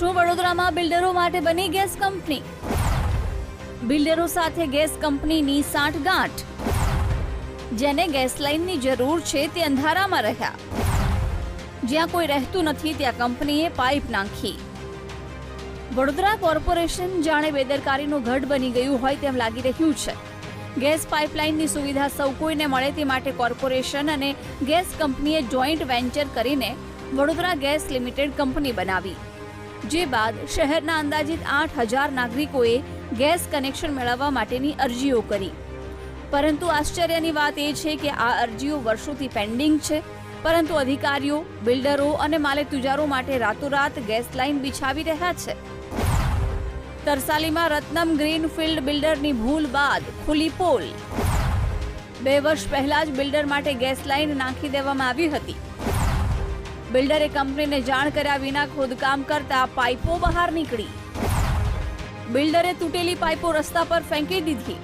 શું વડોદરામાં બિલ્ડરો માટે બની ગેસ કંપની? બિલ્ડરો સાથે ગેસ કંપનીની સાંઠગાંઠ. જેને ગેસ લાઇનની જરૂર છે તે અંધારામાં રહ્યા. જ્યાં કોઈ રહેતું નથી ત્યાં કંપનીએ પાઇપ નાખી. વડોદરા કોર્પોરેશન જાણે બેદરકારીનું ગઢ બની ગયું હોય તેમ લાગી રહ્યું છે. ગેસ પાઇપલાઇનની સુવિધા સૌ કોઈને મળે તે માટે કોર્પોરેશન અને ગેસ કંપનીએ જોઈન્ટ વેન્ચર કરીને વડોદરા ગેસ લિમિટેડ કંપની બનાવી. જે બાદ શહેરના અંદાજિત આઠ હજાર નાગરિકોએ ગેસ કનેક્શન મેળવવા માટેની અરજીઓ કરી. પરંતુ આશ્ચર્યની વાત એ છે કે આ અરજીઓ વર્ષોથી પેન્ડિંગ છે. પરંતુ અધિકારીઓ, બિલ્ડરો અને માલે તુજારો માટે રાતોરાત ગેસ લાઇન બિછાવી રહ્યા છે. તરસાલીમાં રત્નમ ગ્રીનફિલ્ડ બિલ્ડરની ભૂલ બાદ ખુલી પોલ. બે વર્ષ પહેલા જ બિલ્ડર માટે ગેસ લાઇન નાખી દેવામાં આવી હતી. બિલ્ડરે કંપનીને જાણ કર્યા વિના ખોદકામ કરતા પાઇપો બહાર નીકળી. બિલ્ડરે તૂટેલી પાઇપો રસ્તા પર ફેંકી દીધી.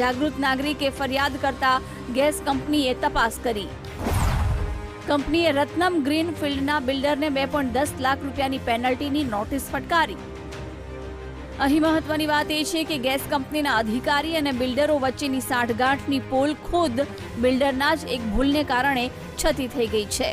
જાગૃત નાગરિકે ફરિયાદ કરતા ગેસ કંપનીએ તપાસ કરી. કંપનીએ રત્નમ ગ્રીનફિલ્ડના બિલ્ડરને બે પોઈન્ટ દસ લાખ રૂપિયાની પેનલ્ટીની નોટિસ ફટકારી. અહીં મહત્વની વાત એ છે કે ગેસ કંપનીના અધિકારી અને બિલ્ડરો વચ્ચેની સાંઠગાંઠની પોલ ખુદ બિલ્ડરના જ એક ભૂલને કારણે છતી થઈ ગઈ છે.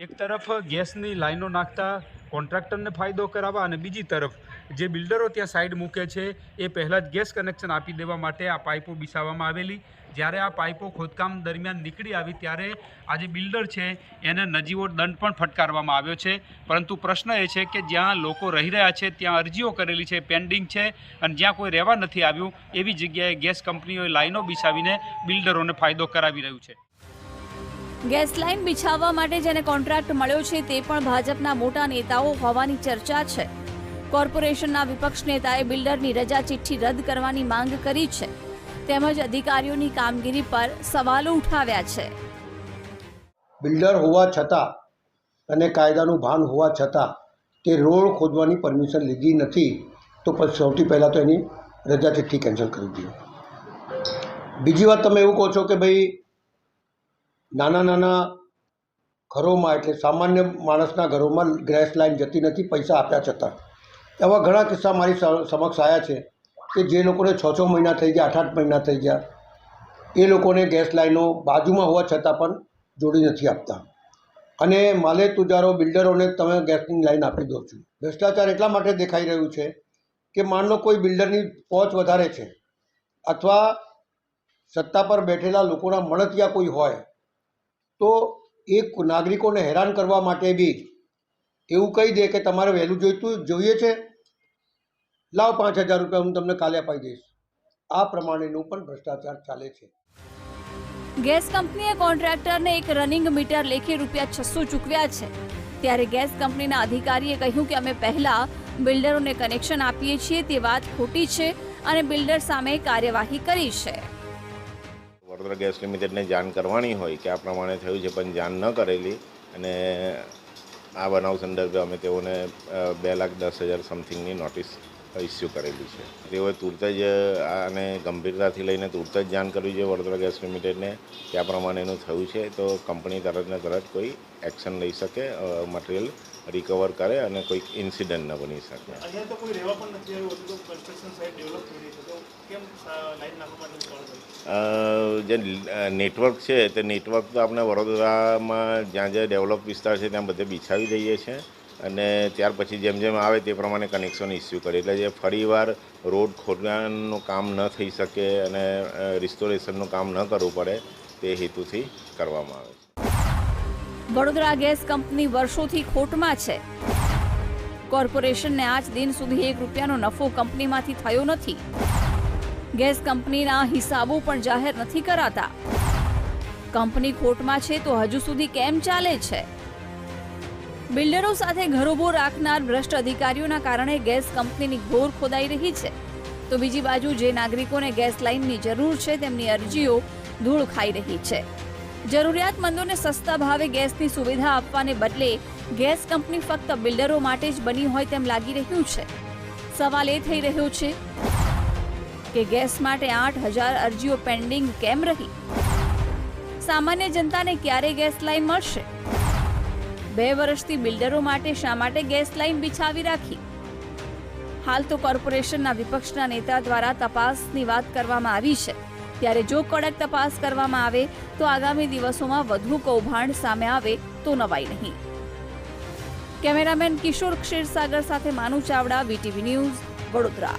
એક તરફ ગેસની લાઈનો નાખતા કોન્ટ્રાક્ટરને ફાયદો કરાવવા અને બીજી તરફ જે બિલ્ડરો ત્યાં સાઈડ મૂકે છે, એ પહેલાં જ ગેસ કનેક્શન આપી દેવા માટે આ પાઇપો બિછાવવામાં આવેલી. જ્યારે આ પાઇપો ખોદકામ દરમિયાન નીકળી આવી, ત્યારે આ જે બિલ્ડર છે, એને નજીવો દંડ પણ ફટકારવામાં આવ્યો છે. પરંતુ પ્રશ્ન એ છે કે જ્યાં લોકો રહી રહ્યા છે, ત્યાં અરજીઓ કરેલી છે, પેન્ડિંગ છે, અને જ્યાં કોઈ રહેવા નથી આવ્યું, એવી જગ્યાએ ગેસ કંપનીઓએ લાઈનો બિછાવીને બિલ્ડરોને ફાયદો કરાવી રહ્યું છે. ગેસ લાઇન બિછાવવા માટે જેને કોન્ટ્રાક્ટ મળ્યો છે તે પણ ભાજપના મોટા નેતાઓ હોવાની ચર્ચા છે. કોર્પોરેશનના વિપક્ષ નેતાએ બિલ્ડરની રજા ચિઠ્ઠી રદ કરવાની માંગ કરી છે. તેમજ અધિકારીઓની કામગીરી પર સવાલો ઉઠાવ્યા છે. બિલ્ડર હોવા છતાં અને કાયદાનું ભાન હોવા છતાં તે રોડ ખોદવાની પરમિશન લીધી નથી, તો સૌથી પહેલાં તો એની રજા ચિઠ્ઠી કેન્સલ કરી દીધી. બીજી વાત તમે એવું કહો છો કે ભાઈ નાના નાના ઘરોમાં, એટલે સામાન્ય માણસના ઘરોમાં ગેસ લાઈન જતી નથી, પૈસા આપ્યા છતાં. એવા ઘણા કિસ્સા મારી સમક્ષ આવ્યા છે કે જે લોકોને છ છ મહિના થઈ ગયા, આઠ આઠ મહિના થઈ ગયા, એ લોકોને ગેસ લાઈનો બાજુમાં હોવા છતાં પણ જોડી નથી આપતા. અને માલે તુજારો, બિલ્ડરોને તમે ગેસની લાઈન આપી દો છો. ભ્રષ્ટાચાર એટલા માટે દેખાઈ રહ્યું છે કે માન લો કોઈ બિલ્ડરની પહોંચ વધારે છે. અથવા સત્તા પર બેઠેલા લોકોના મળતિયા કોઈ હોય તો એ નાગરિકોને હેરાન કરવા માટે બી એવું કહી દે કે તમારે વહેલું જોઈતું જોઈએ છે. લાવ પાંચ હજાર રૂપિયા, હું તમને કાલે અપાઈ દઈશ. આ પ્રમાણેનું પણ ભ્રષ્ટાચાર ચાલે છે. ગેસ કંપનીએ કોન્ટ્રાક્ટરને એક રનિંગ મીટર લેખે રૂપિયા છસો ચૂકવ્યા છે. ત્યારે ગેસ કંપનીના અધિકારીએ કહ્યું કે અમે પહેલા બિલ્ડરોને કનેક્શન આપીએ છીએ, તે વાત ખોટી છે અને બિલ્ડર સામે કાર્યવાહી કરી છે. વડોદરા ગેસ લિમિટેડને જાણ કરવાની હોય કે આ પ્રમાણે થયું છે, પણ જાણ ન કરેલી અને આ બનાવ સંદર્ભે અમે તેઓને બે લાખ દસ હજાર સમથિંગની નોટિસ ઇસ્યુ કરેલી છે. તેઓએ તુરત જ આને ગંભીરતાથી લઈને તુરત જ જાણ કરવી જોઈએ વડોદરા ગેસ લિમિટેડને કે આ પ્રમાણેનું થયું છે, તો કંપની તરત ને તરત કોઈ એક્શન લઈ શકે મટીરિયલ રિકવર કરે અને કોઈક ઇન્સિડન્ટ ન બની શકે. જે નેટવર્ક છે તે નેટવર્ક તો આપણે વડોદરામાં જ્યાં જ્યાં ડેવલપ વિસ્તાર છે ત્યાં બધે બિછાવી દઈએ છીએ અને ત્યાર પછી જેમ જેમ આવે તે પ્રમાણે કનેક્શન ઇસ્યુ કરે. એટલે જે ફરીવાર રોડ ખોદવાનું કામ ન થઈ શકે અને રિસ્ટોરેશનનું કામ ન કરવું પડે તે હેતુથી કરવામાં આવે છે. વડોદરા ગેસ કંપની વર્ષોથી ખોટમાં છે. કોર્પોરેશનને આજ દિન સુધી એક રૂપિયાનો નફો કંપનીમાંથી થયો નથી. ગેસ કંપનીના હિસાબો પણ જાહેર નથી કરાતા. કંપની ખોટમાં છે તો હજુ સુધી કેમ ચાલે છે? બિલ્ડરો સાથે ઘરોબો રાખનાર ભ્રષ્ટ અધિકારીઓના કારણે ગેસ કંપનીની ઘોર ખોદાઈ રહી છે. તો બીજી બાજુ જે નાગરિકોને ગેસ લાઇનની જરૂર છે તેમની અરજીઓ ધૂળ ખાઈ રહી છે. જરૂરિયાતમંદોને સસ્તા ભાવે ગેસની સુવિધા આપવાને બદલે ગેસ કંપની ફક્ત બિલ્ડરો માટે જ બની હોય તેમ લાગી રહ્યું છે. સવાલ એ થઈ રહ્યો છે કે ગેસ માટે આઠ હજાર અરજીઓ પેન્ડિંગ કેમ રહી? સામાન્ય જનતાને ક્યારે ગેસ લાઈન મળશે? બે વર્ષથી બિલ્ડરો માટે શા માટે ગેસ લાઇન બિછાવી રાખી? હાલ તો કોર્પોરેશનના વિપક્ષના નેતા દ્વારા તપાસની વાત કરવામાં આવી છે. ત્યારે જો કડક તપાસ કરવામાં આવે તો આગામી દિવસોમાં વધુ કૌભાંડ સામે આવે તો નવાઈ નહીં. કેમેરામેન કિશોર ક્ષીરસાગર સાથે માનુ ચાવડા, વીટીવી ન્યૂઝ વડોદરા.